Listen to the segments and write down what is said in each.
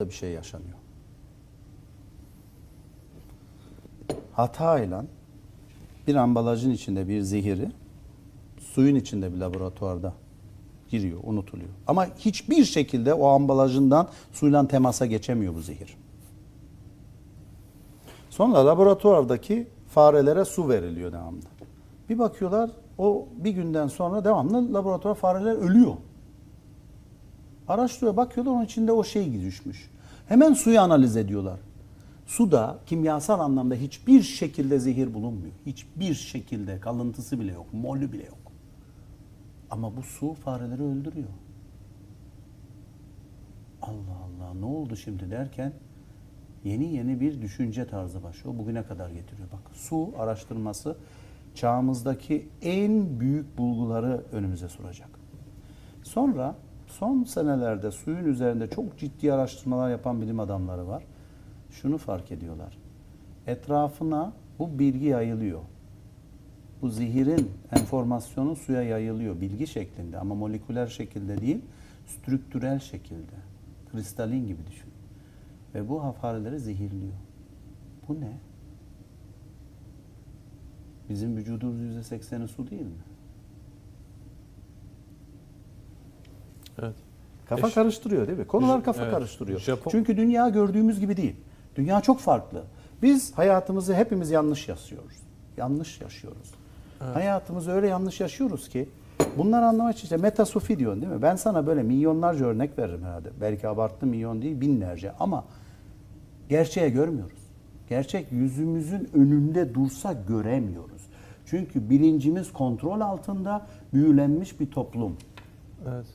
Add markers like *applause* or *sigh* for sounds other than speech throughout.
bir şey yaşanıyor. Hatayla bir ambalajın içinde bir zehiri suyun içinde bir laboratuvarda giriyor, unutuluyor. Ama hiçbir şekilde o ambalajından suyla temasa geçemiyor bu zehir. Sonra laboratuvardaki farelere su veriliyor devamlı. Bir bakıyorlar o bir günden sonra devamlı laboratuvar fareler ölüyor. Araştırıyor bakıyorlar onun içinde o şey düşmüş. Hemen suyu analiz ediyorlar. Suda kimyasal anlamda hiçbir şekilde zehir bulunmuyor. Hiçbir şekilde kalıntısı bile yok, molü bile yok. Ama bu su fareleri öldürüyor. Allah Allah ne oldu şimdi derken yeni yeni bir düşünce tarzı başlıyor. Bugüne kadar getiriyor. Bak su araştırması çağımızdaki en büyük bulguları önümüze sunacak. Sonra son senelerde suyun üzerinde çok ciddi araştırmalar yapan bilim adamları var. Şunu fark ediyorlar. Etrafına bu bilgi yayılıyor. Bu zihirin enformasyonu suya yayılıyor bilgi şeklinde ama moleküler şekilde değil, strüktürel şekilde. Kristalin gibi düşün. Ve bu fareleri zehirliyor. Bu ne? Bizim vücudumuz yüzde sekseni su değil mi? Evet. Kafa Eş- karıştırıyor değil mi? Konular kafa Evet. karıştırıyor. Japon- Çünkü dünya gördüğümüz gibi değil. Dünya çok farklı. Biz hayatımızı hepimiz yanlış yaşıyoruz. Yanlış yaşıyoruz. Hayatımızı öyle yanlış yaşıyoruz ki bunları anlamak için işte metasufi diyorsun değil mi? Ben sana böyle milyonlarca örnek veririm herhalde. Belki abarttı milyon değil binlerce ama gerçeğe görmüyoruz. Gerçek yüzümüzün önünde dursa göremiyoruz. Çünkü bilincimiz kontrol altında büyülenmiş bir toplum. Evet.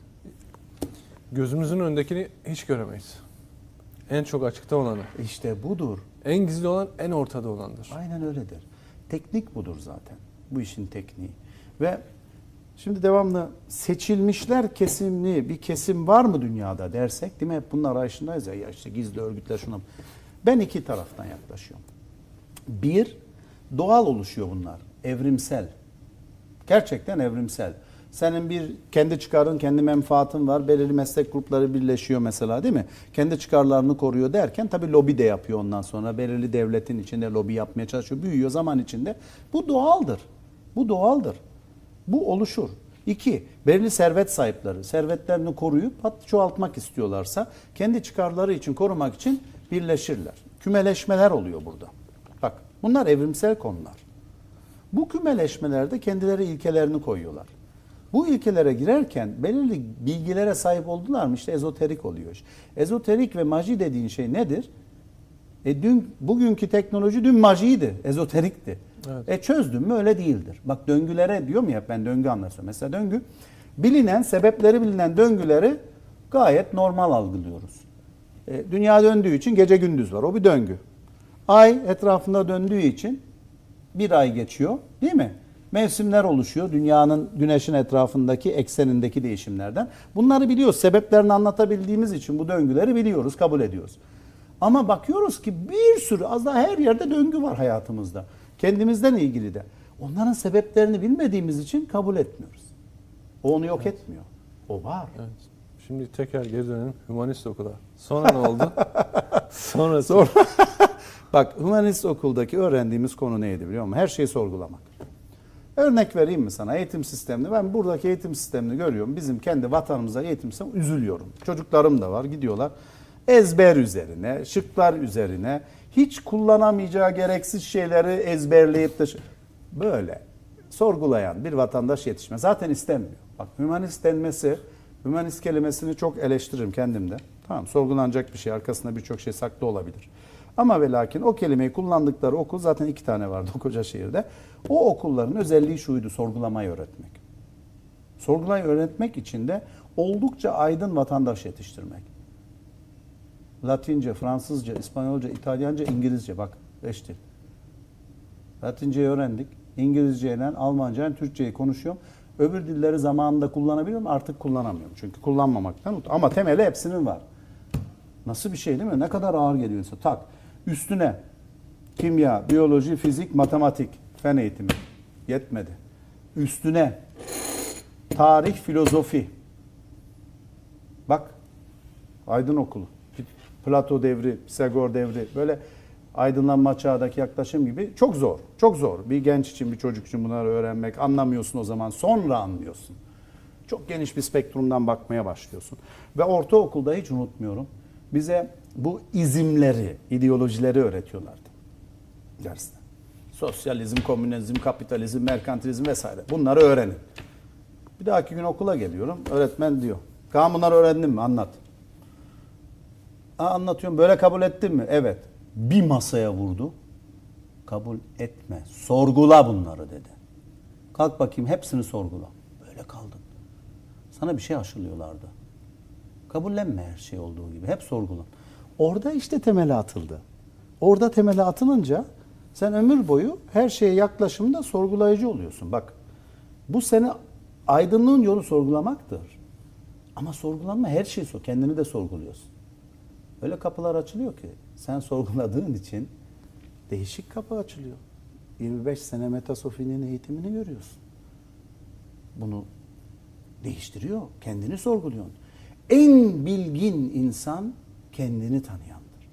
Gözümüzün önündekini hiç göremeyiz. En çok açıkta olanı. İşte budur. En gizli olan en ortada olandır. Aynen öyledir. Teknik budur zaten. Bu işin tekniği. Ve şimdi devamlı seçilmişler kesimli bir kesim var mı dünyada dersek değil mi? Hep bunun arayışındayız ya, ya işte gizli örgütler şuna. Ben iki taraftan yaklaşıyorum. Bir, doğal oluşuyor bunlar. Evrimsel. Gerçekten evrimsel. Senin bir kendi çıkarın, kendi menfaatin var. Belirli meslek grupları birleşiyor mesela değil mi? Kendi çıkarlarını koruyor derken tabii lobi de yapıyor ondan sonra. Belirli devletin içinde lobi yapmaya çalışıyor. Büyüyor zaman içinde. Bu doğaldır. Bu doğaldır. Bu oluşur. İki, belirli servet sahipleri servetlerini koruyup hatta çoğaltmak istiyorlarsa kendi çıkarları için korumak için birleşirler. Kümeleşmeler oluyor burada. Bak bunlar evrimsel konular. Bu kümeleşmelerde kendileri ilkelerini koyuyorlar. Bu ilkelere girerken belirli bilgilere sahip oldular mı işte ezoterik oluyor. Ezoterik ve maji dediğin şey nedir? E dün bugünkü teknoloji dün majiydi, ezoterikti. Evet. E çözdün mü öyle değildir. Bak döngülere diyor mu ya ben döngü anlatıyorum. Mesela döngü bilinen, sebepleri bilinen döngüleri gayet normal algılıyoruz. E, dünya döndüğü için gece gündüz var. O bir döngü. Ay etrafında döndüğü için bir ay geçiyor değil mi? Mevsimler oluşuyor dünyanın güneşin etrafındaki eksenindeki değişimlerden. Bunları biliyoruz. Sebeplerini anlatabildiğimiz için bu döngüleri biliyoruz, kabul ediyoruz. Ama bakıyoruz ki bir sürü az daha her yerde döngü var hayatımızda. Kendimizden ilgili de. Onların sebeplerini bilmediğimiz için kabul etmiyoruz. O onu yok etmiyor. O var. Evet. Şimdi tekrar geri dönelim humanist okula. Sonra ne oldu? Sonrası. *laughs* Sonra *laughs* bak humanist okuldaki öğrendiğimiz konu neydi biliyor musun? Her şeyi sorgulamak. Örnek vereyim mi sana eğitim sistemini? Ben buradaki eğitim sistemini görüyorum. Bizim kendi vatanımıza eğitim sistemi üzülüyorum. Çocuklarım da var gidiyorlar. Ezber üzerine, şıklar üzerine hiç kullanamayacağı gereksiz şeyleri ezberleyip de böyle sorgulayan bir vatandaş yetişme. Zaten istemiyor. Bak hümanist denmesi, hümanist kelimesini çok eleştiririm kendimde. Tamam sorgulanacak bir şey. Arkasında birçok şey saklı olabilir. Ama ve lakin o kelimeyi kullandıkları okul zaten iki tane vardı *laughs* o koca şehirde. O okulların özelliği şuydu sorgulamayı öğretmek. Sorgulayı öğretmek için de oldukça aydın vatandaş yetiştirmek. Latince, Fransızca, İspanyolca, İtalyanca, İngilizce bak beş dil. Latinceyi öğrendik. İngilizceyle, Almanca, Türkçeyi konuşuyorum. Öbür dilleri zamanında kullanabiliyorum artık kullanamıyorum. Çünkü kullanmamaktan ut- Ama temeli hepsinin var. Nasıl bir şey değil mi? Ne kadar ağır geliyor insan. Tak. Üstüne kimya, biyoloji, fizik, matematik, fen eğitimi. Yetmedi. Üstüne tarih, filozofi. Bak. Aydın Okulu. Plato devri, Pisagor devri böyle aydınlanma çağdaki yaklaşım gibi çok zor. Çok zor. Bir genç için, bir çocuk için bunları öğrenmek anlamıyorsun o zaman. Sonra anlıyorsun. Çok geniş bir spektrumdan bakmaya başlıyorsun. Ve ortaokulda hiç unutmuyorum. Bize bu izimleri, ideolojileri öğretiyorlardı derste. Sosyalizm, komünizm, kapitalizm, merkantilizm vesaire. Bunları öğrenin. Bir dahaki gün okula geliyorum. Öğretmen diyor. Kaan bunları öğrendin mi? Anlat. Aa, anlatıyorum. Böyle kabul ettin mi? Evet. Bir masaya vurdu. Kabul etme. Sorgula bunları dedi. Kalk bakayım hepsini sorgula. Böyle kaldın. Sana bir şey aşılıyorlardı. Kabullenme her şey olduğu gibi. Hep sorgulan. Orada işte temeli atıldı. Orada temeli atılınca sen ömür boyu her şeye yaklaşımda sorgulayıcı oluyorsun. Bak bu seni aydınlığın yolu sorgulamaktır. Ama sorgulanma her şeyi sor. Kendini de sorguluyorsun. Öyle kapılar açılıyor ki sen sorguladığın için değişik kapı açılıyor. 25 sene Metasofinin eğitimini görüyorsun. Bunu değiştiriyor. Kendini sorguluyorsun. En bilgin insan kendini tanıyandır.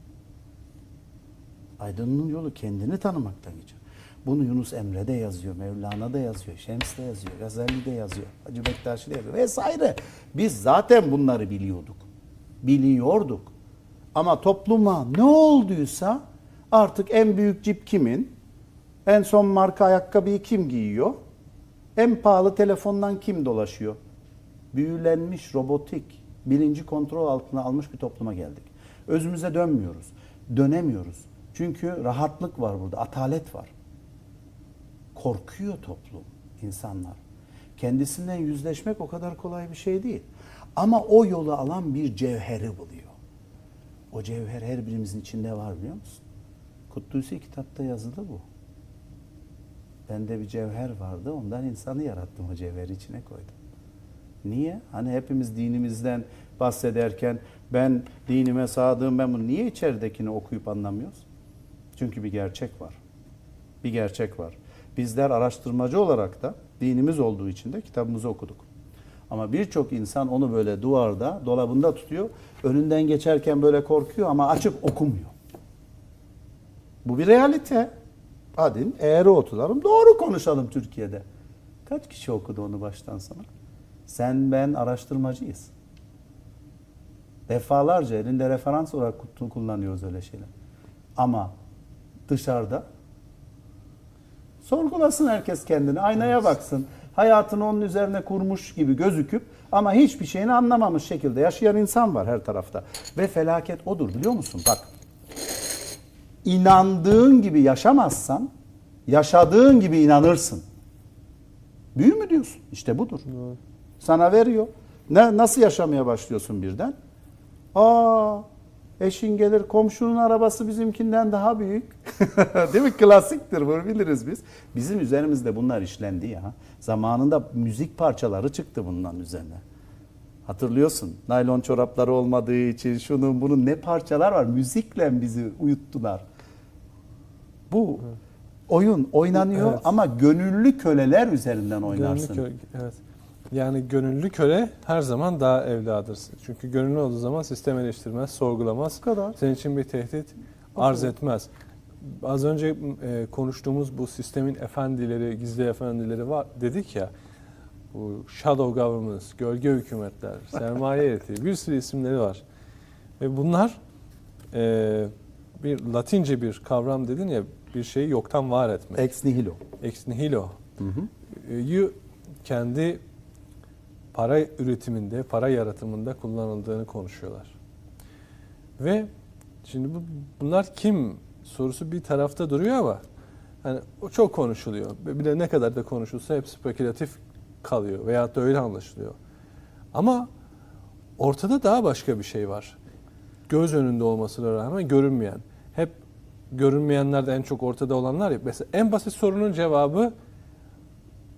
Aydınlığın yolu kendini tanımaktan geçiyor. Bunu Yunus Emre de yazıyor, Mevlana da yazıyor, Şems de yazıyor, Gazali de yazıyor, Hacı Bektaşi de yazıyor vesaire. Biz zaten bunları biliyorduk. Biliyorduk. Ama topluma ne olduysa artık en büyük cip kimin? En son marka ayakkabıyı kim giyiyor? En pahalı telefondan kim dolaşıyor? Büyülenmiş, robotik, bilinci kontrol altına almış bir topluma geldik. Özümüze dönmüyoruz. Dönemiyoruz. Çünkü rahatlık var burada, atalet var. Korkuyor toplum, insanlar. Kendisinden yüzleşmek o kadar kolay bir şey değil. Ama o yolu alan bir cevheri buluyor. O cevher her birimizin içinde var biliyor musun? Kutlusi kitapta yazılı bu. Bende bir cevher vardı. Ondan insanı yarattım o cevheri içine koydum. Niye? Hani hepimiz dinimizden bahsederken ben dinime sadığım ben bunu niye içeridekini okuyup anlamıyoruz? Çünkü bir gerçek var. Bir gerçek var. Bizler araştırmacı olarak da dinimiz olduğu için de kitabımızı okuduk. Ama birçok insan onu böyle duvarda, dolabında tutuyor. Önünden geçerken böyle korkuyor ama açıp okumuyor. Bu bir realite. Hadi eğri oturalım, doğru konuşalım Türkiye'de. Kaç kişi okudu onu baştan sona? Sen, ben araştırmacıyız. Defalarca elinde referans olarak kullanıyoruz öyle şeyler. Ama dışarıda sorgulasın herkes kendini, aynaya baksın. Hayatını onun üzerine kurmuş gibi gözüküp ama hiçbir şeyini anlamamış şekilde yaşayan insan var her tarafta. Ve felaket odur biliyor musun? Bak inandığın gibi yaşamazsan yaşadığın gibi inanırsın. Büyü mü diyorsun? İşte budur. Sana veriyor. Ne nasıl yaşamaya başlıyorsun birden? Aa, eşin gelir komşunun arabası bizimkinden daha büyük. *laughs* Değil mi? Klasiktir bunu biliriz biz. Bizim üzerimizde bunlar işlendi ya. Zamanında müzik parçaları çıktı bundan üzerine. Hatırlıyorsun. Naylon çorapları olmadığı için şunun bunun ne parçalar var. Müzikle bizi uyuttular. Bu oyun oynanıyor Evet. ama gönüllü köleler üzerinden oynarsın. Gönüllü köle, evet. Yani gönüllü köle her zaman daha evladır. Çünkü gönüllü olduğu zaman sistem eleştirmez, sorgulamaz. Bu kadar. Senin için bir tehdit arz etmez. Az önce e, konuştuğumuz bu sistemin efendileri, gizli efendileri var dedik ya. Bu shadow governments, gölge hükümetler, *laughs* sermaye heyeti, bir sürü isimleri var. Ve bunlar e, bir Latince bir kavram dedin ya bir şeyi yoktan var etmek. Ex nihilo. Ex nihilo. yu kendi para üretiminde, para yaratımında kullanıldığını konuşuyorlar. Ve şimdi bu, bunlar kim sorusu bir tarafta duruyor ama hani o çok konuşuluyor. Bir de ne kadar da konuşulsa hep spekülatif kalıyor veyahut da öyle anlaşılıyor. Ama ortada daha başka bir şey var. Göz önünde olmasına rağmen görünmeyen. Hep görünmeyenler de en çok ortada olanlar ya. Mesela en basit sorunun cevabı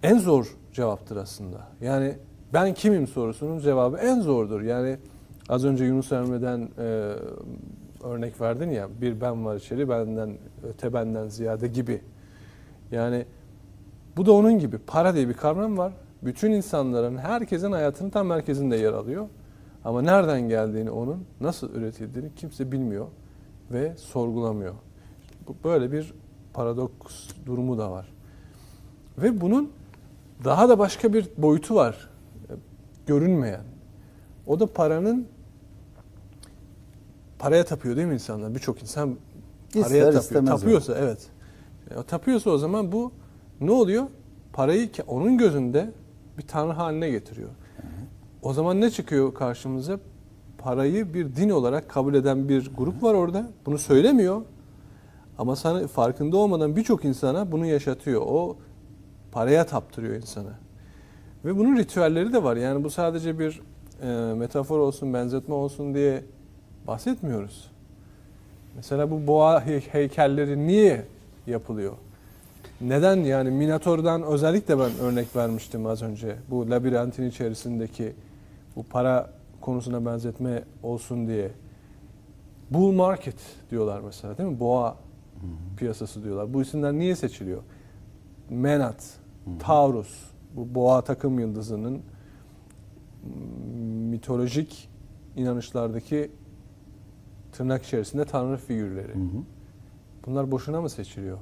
en zor cevaptır aslında. Yani ben kimim sorusunun cevabı en zordur. Yani az önce Yunus Emre'den e, örnek verdin ya bir ben var içeri benden öte benden ziyade gibi. Yani bu da onun gibi para diye bir kavram var. Bütün insanların herkesin hayatının tam merkezinde yer alıyor. Ama nereden geldiğini onun, nasıl üretildiğini kimse bilmiyor ve sorgulamıyor. Böyle bir paradoks durumu da var. Ve bunun daha da başka bir boyutu var. E, Görünmeyen. O da paranın paraya tapıyor değil mi insanlar? Birçok insan paraya İster tapıyor. istemez Tapıyorsa evet. E, o tapıyorsa o zaman bu ne oluyor? Parayı onun gözünde bir tanrı haline getiriyor. O zaman ne çıkıyor karşımıza? Parayı bir din olarak kabul eden bir grup var orada. Bunu söylemiyor. Ama sana farkında olmadan birçok insana bunu yaşatıyor. O paraya taptırıyor insana. Ve bunun ritüelleri de var. Yani bu sadece bir e, metafor olsun, benzetme olsun diye bahsetmiyoruz. Mesela bu boğa hey- heykelleri niye yapılıyor? Neden yani Minotaur'dan özellikle ben örnek vermiştim az önce. Bu labirentin içerisindeki bu para konusuna benzetme olsun diye. Bull market diyorlar mesela değil mi? Boğa piyasası diyorlar. Bu isimler niye seçiliyor? Menat, Taurus, bu boğa takım yıldızının mm, mitolojik inanışlardaki tırnak içerisinde tanrı figürleri. Hı hı. Bunlar boşuna mı seçiliyor?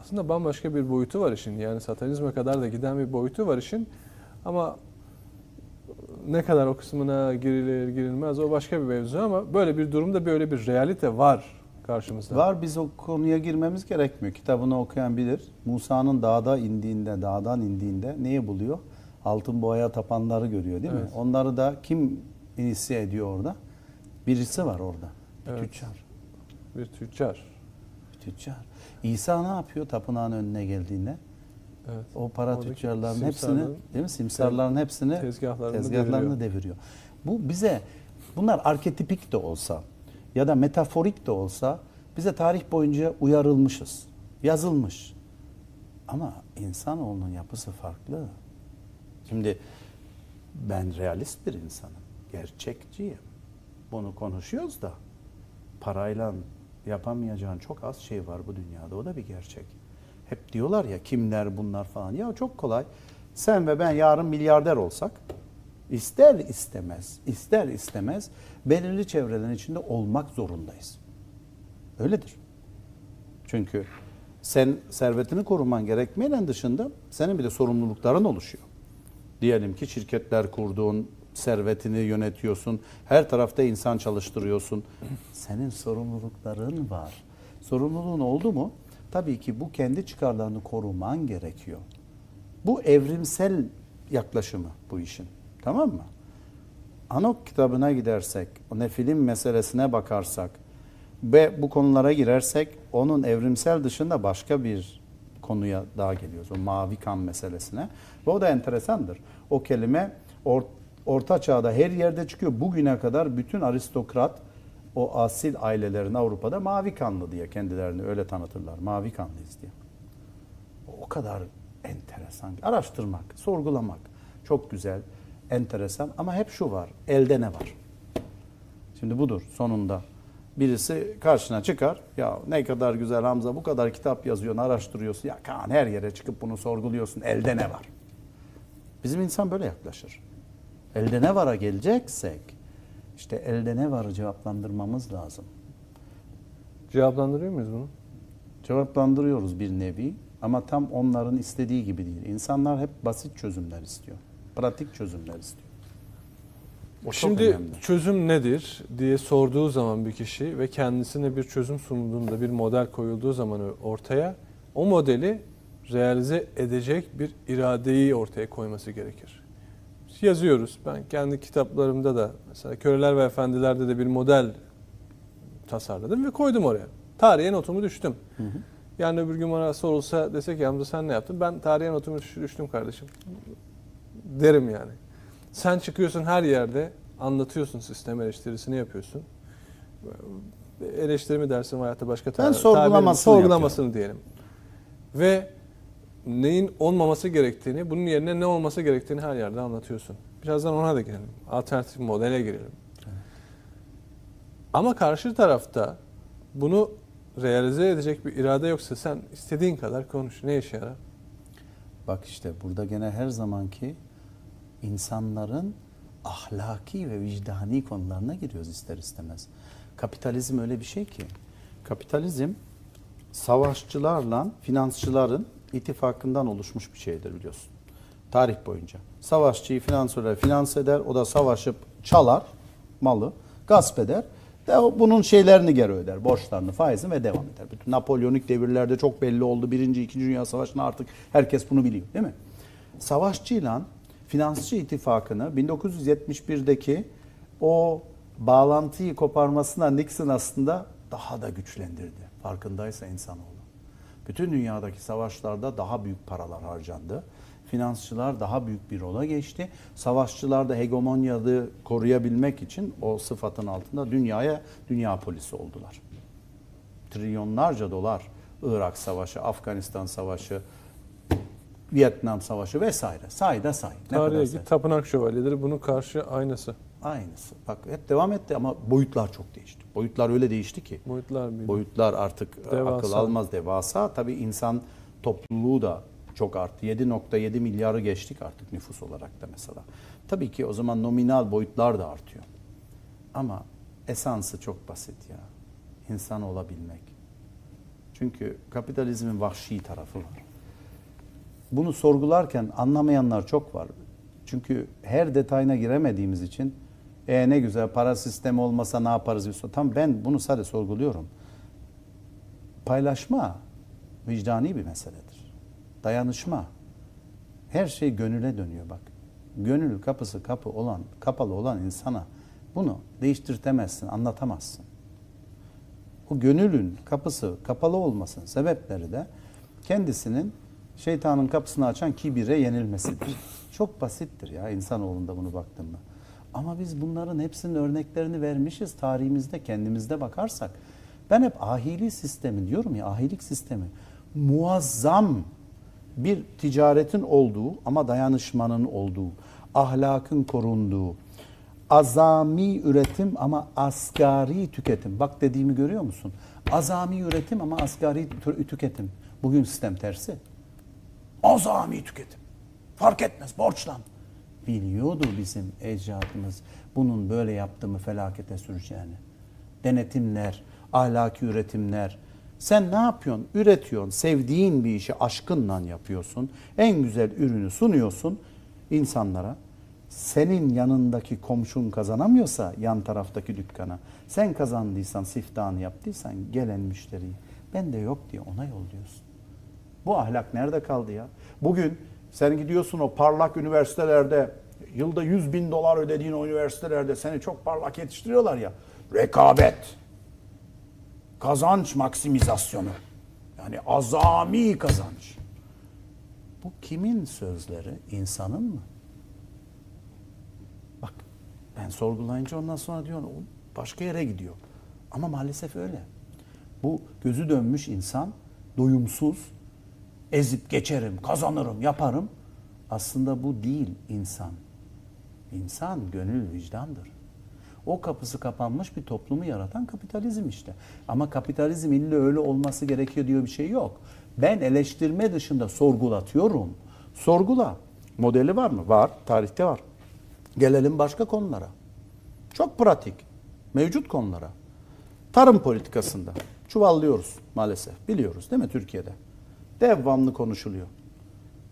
Aslında bambaşka bir boyutu var işin. Yani satanizme kadar da giden bir boyutu var işin. Ama ne kadar o kısmına girilir girilmez o başka bir mevzu ama böyle bir durumda böyle bir realite var karşımızda. Var biz o konuya girmemiz gerekmiyor. Kitabını okuyan bilir. Musa'nın dağda indiğinde, dağdan indiğinde neyi buluyor? Altın boğaya tapanları görüyor değil mi? Evet. Onları da kim inisiye ediyor orada? Birisi var orada. Bir Evet. Tüccar. Bir tüccar. Bir tüccar. İsa ne yapıyor tapınağın önüne geldiğinde? Evet. O para Oradaki tüccarların hepsini, değil mi? Simsarların hepsini Tezgahlarını, tezgahlarını deviriyor. deviriyor. Bu bize bunlar arketipik de olsa ya da metaforik de olsa bize tarih boyunca uyarılmışız. Yazılmış. Ama insanoğlunun yapısı farklı. Şimdi ben realist bir insanım. Gerçekçiyim. Bunu konuşuyoruz da parayla yapamayacağın çok az şey var bu dünyada. O da bir gerçek. Hep diyorlar ya kimler bunlar falan. Ya çok kolay. Sen ve ben yarın milyarder olsak ister istemez, ister istemez belirli çevrelerin içinde olmak zorundayız. Öyledir. Çünkü sen servetini koruman gerekmeyenin dışında senin bile sorumlulukların oluşuyor. Diyelim ki şirketler kurduğun, servetini yönetiyorsun, her tarafta insan çalıştırıyorsun. Senin sorumlulukların var. Sorumluluğun oldu mu? Tabii ki bu kendi çıkarlarını koruman gerekiyor. Bu evrimsel yaklaşımı bu işin. Tamam mı? Anok kitabına gidersek, o nefilim meselesine bakarsak ve bu konulara girersek onun evrimsel dışında başka bir konuya daha geliyoruz. O mavi kan meselesine. Ve o da enteresandır. O kelime or- orta çağda her yerde çıkıyor. Bugüne kadar bütün aristokrat o asil ailelerin Avrupa'da mavi kanlı diye kendilerini öyle tanıtırlar. Mavi kanlıyız diye. O kadar enteresan. Araştırmak, sorgulamak çok güzel, enteresan ama hep şu var. Elde ne var? Şimdi budur sonunda. Birisi karşına çıkar. Ya ne kadar güzel Hamza bu kadar kitap yazıyorsun, araştırıyorsun. Ya Kaan her yere çıkıp bunu sorguluyorsun. Elde ne var? Bizim insan böyle yaklaşır. Elde ne vara geleceksek işte elde ne varı cevaplandırmamız lazım. Cevaplandırıyor muyuz bunu? Cevaplandırıyoruz bir nevi ama tam onların istediği gibi değil. İnsanlar hep basit çözümler istiyor. Pratik çözümler istiyor. O Şimdi çözüm nedir diye sorduğu zaman bir kişi ve kendisine bir çözüm sunulduğunda bir model koyulduğu zaman ortaya o modeli realize edecek bir iradeyi ortaya koyması gerekir. Yazıyoruz. Ben kendi kitaplarımda da mesela Köleler ve Efendilerde de bir model tasarladım ve koydum oraya. Tarihe notumu düştüm. Hı hı. Yani öbür gün bana sorulsa desek ki Hamza sen ne yaptın? Ben tarihe notumu düş- düştüm kardeşim. Derim yani. Sen çıkıyorsun her yerde anlatıyorsun sistem eleştirisini yapıyorsun. Eleştiri mi dersin hayatta başka tabir- sorgulamasını tabir- sorgulamasını diyelim. Ve neyin olmaması gerektiğini, bunun yerine ne olması gerektiğini her yerde anlatıyorsun. Birazdan ona da girelim. Alternatif modele girelim. Ama karşı tarafta bunu realize edecek bir irade yoksa sen istediğin kadar konuş. Ne işe yarar? Bak işte burada gene her zamanki insanların ahlaki ve vicdani konularına giriyoruz ister istemez. Kapitalizm öyle bir şey ki. Kapitalizm savaşçılarla finansçıların ittifakından oluşmuş bir şeydir biliyorsun. Tarih boyunca. Savaşçıyı finansörler finans eder, o da savaşıp çalar malı, gasp eder. Bunun şeylerini geri öder, borçlarını, faizini ve devam eder. Bütün Napolyonik devirlerde çok belli oldu. Birinci, ikinci Dünya Savaşı'nda artık herkes bunu biliyor değil mi? Savaşçıyla finansçı ittifakını 1971'deki o bağlantıyı koparmasına Nixon aslında daha da güçlendirdi. Farkındaysa insanoğlu. Bütün dünyadaki savaşlarda daha büyük paralar harcandı. Finansçılar daha büyük bir rola geçti. Savaşçılar da hegemonyayı koruyabilmek için o sıfatın altında dünyaya dünya polisi oldular. Trilyonlarca dolar Irak Savaşı, Afganistan Savaşı, Vietnam Savaşı vesaire. Say da say. Ne Tarihe git say. tapınak şövalyeleri bunun karşı aynısı. Aynısı. Bak hep devam etti ama boyutlar çok değişti. Boyutlar öyle değişti ki. Boyutlar büyüdü. Boyutlar artık e, Devasa. akıl almaz devasa. Tabii insan topluluğu da çok arttı. 7.7 milyarı geçtik artık nüfus olarak da mesela. Tabii ki o zaman nominal boyutlar da artıyor. Ama esansı çok basit ya. İnsan olabilmek. Çünkü kapitalizmin vahşi tarafı var. Bunu sorgularken anlamayanlar çok var. Çünkü her detayına giremediğimiz için e ne güzel para sistemi olmasa ne yaparız diyorsun. Tam ben bunu sadece sorguluyorum. Paylaşma vicdani bir meseledir. Dayanışma. Her şey gönüle dönüyor bak. Gönül kapısı kapı olan, kapalı olan insana bunu değiştirtemezsin, anlatamazsın. O gönülün kapısı kapalı olmasının sebepleri de kendisinin şeytanın kapısını açan kibire yenilmesidir. Çok basittir ya insanoğlunda bunu baktığımda. Ama biz bunların hepsinin örneklerini vermişiz tarihimizde kendimizde bakarsak. Ben hep ahili sistemi diyorum ya ahilik sistemi muazzam bir ticaretin olduğu ama dayanışmanın olduğu, ahlakın korunduğu, azami üretim ama asgari tüketim. Bak dediğimi görüyor musun? Azami üretim ama asgari tü- tüketim. Bugün sistem tersi. Azami tüketim. Fark etmez borçlan. Biliyordu bizim ecdadımız bunun böyle yaptığımı felakete süreceğini. Denetimler, ahlaki üretimler. Sen ne yapıyorsun? Üretiyorsun. Sevdiğin bir işi aşkınla yapıyorsun. En güzel ürünü sunuyorsun insanlara. Senin yanındaki komşun kazanamıyorsa yan taraftaki dükkana, sen kazandıysan, siftahını yaptıysan gelen müşteriyi ben de yok diye ona yolluyorsun. Bu ahlak nerede kaldı ya? Bugün sen gidiyorsun o parlak üniversitelerde yılda 100 bin dolar ödediğin o üniversitelerde seni çok parlak yetiştiriyorlar ya. Rekabet, kazanç maksimizasyonu. Yani azami kazanç. Bu kimin sözleri? İnsanın mı? Bak ben sorgulayınca ondan sonra diyor başka yere gidiyor. Ama maalesef öyle. Bu gözü dönmüş insan doyumsuz, ezip geçerim, kazanırım, yaparım. Aslında bu değil insan. İnsan gönül vicdandır. O kapısı kapanmış bir toplumu yaratan kapitalizm işte. Ama kapitalizm illa öyle olması gerekiyor diyor bir şey yok. Ben eleştirme dışında sorgulatıyorum. Sorgula. Modeli var mı? Var. Tarihte var. Gelelim başka konulara. Çok pratik. Mevcut konulara. Tarım politikasında çuvallıyoruz maalesef. Biliyoruz değil mi Türkiye'de? Devamlı konuşuluyor.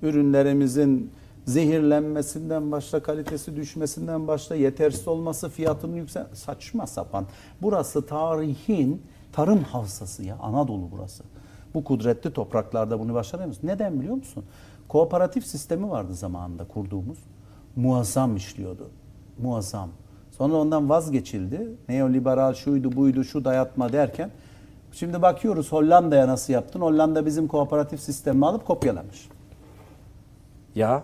Ürünlerimizin zehirlenmesinden başla, kalitesi düşmesinden başla, yetersiz olması, fiyatının yüksel... Saçma sapan. Burası tarihin tarım havzası ya. Anadolu burası. Bu kudretli topraklarda bunu başaramıyoruz. Neden biliyor musun? Kooperatif sistemi vardı zamanında kurduğumuz. Muazzam işliyordu. Muazzam. Sonra ondan vazgeçildi. Neoliberal şuydu buydu şu dayatma derken şimdi bakıyoruz Hollanda'ya nasıl yaptın? Hollanda bizim kooperatif sistemimi alıp kopyalamış. Ya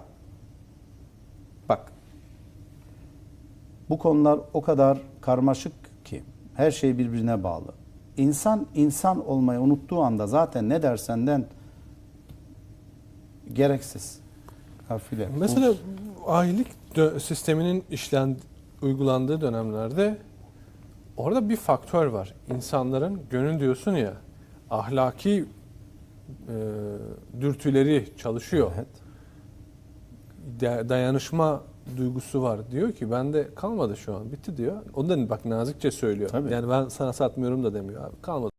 bu konular o kadar karmaşık ki her şey birbirine bağlı. İnsan insan olmayı unuttuğu anda zaten ne dersenden gereksiz. Harfiyle. Mesela dö- sisteminin işlen uygulandığı dönemlerde orada bir faktör var. İnsanların gönül diyorsun ya ahlaki e, dürtüleri çalışıyor. Evet. Da- dayanışma duygusu var. Diyor ki bende kalmadı şu an. Bitti diyor. O da bak nazikçe söylüyor. Tabii. Yani ben sana satmıyorum da demiyor abi. Kalmadı.